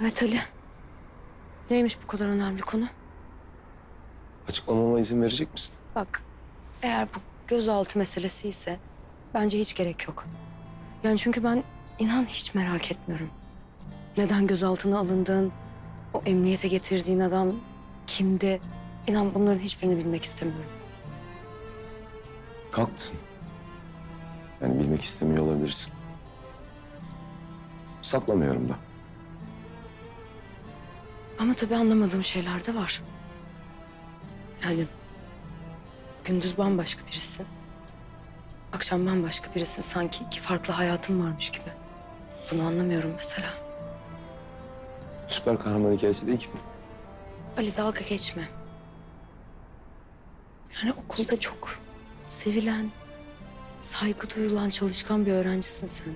Evet Ali. Neymiş bu kadar önemli konu? Açıklamama izin verecek misin? Bak eğer bu gözaltı meselesi ise bence hiç gerek yok. Yani çünkü ben inan hiç merak etmiyorum. Neden gözaltına alındın? O emniyete getirdiğin adam kimdi? İnan bunların hiçbirini bilmek istemiyorum. Haklısın. Yani bilmek istemiyor olabilirsin. Saklamıyorum da. Ama tabii anlamadığım şeyler de var. Yani gündüz bambaşka birisin. Akşam bambaşka birisin. Sanki iki farklı hayatın varmış gibi. Bunu anlamıyorum mesela. Süper kahraman hikayesi değil ki bu. Ali dalga geçme. Yani okulda çok sevilen, saygı duyulan çalışkan bir öğrencisin sen.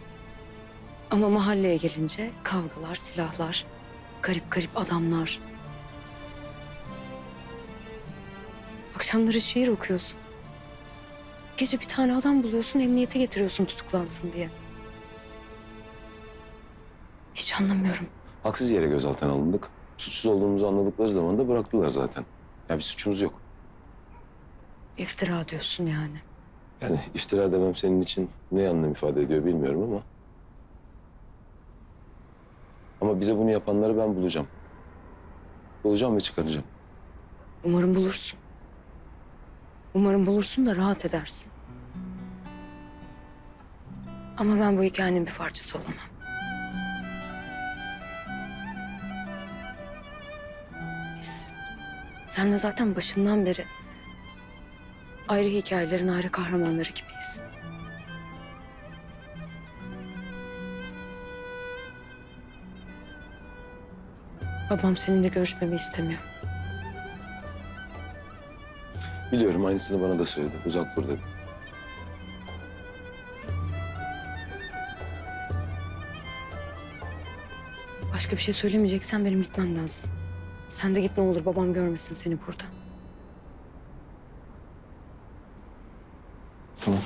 Ama mahalleye gelince kavgalar, silahlar, garip garip adamlar. Akşamları şiir okuyorsun. Gece bir tane adam buluyorsun, emniyete getiriyorsun tutuklansın diye. Hiç anlamıyorum. Haksız yere gözaltına alındık. Suçsuz olduğumuzu anladıkları zaman da bıraktılar zaten. Ya bir suçumuz yok. İftira diyorsun yani. Yani iftira demem senin için ne anlam ifade ediyor bilmiyorum ama... Ama bize bunu yapanları ben bulacağım. Bulacağım ve çıkaracağım. Umarım bulursun. Umarım bulursun da rahat edersin. Ama ben bu hikayenin bir parçası olamam. Biz seninle zaten başından beri ayrı hikayelerin ayrı kahramanları gibiyiz. Babam seninle görüşmemi istemiyor. Biliyorum aynısını bana da söyledi. Uzak dur dedi. Başka bir şey söylemeyeceksen benim gitmem lazım. Sen de git ne olur babam görmesin seni burada. Tamam.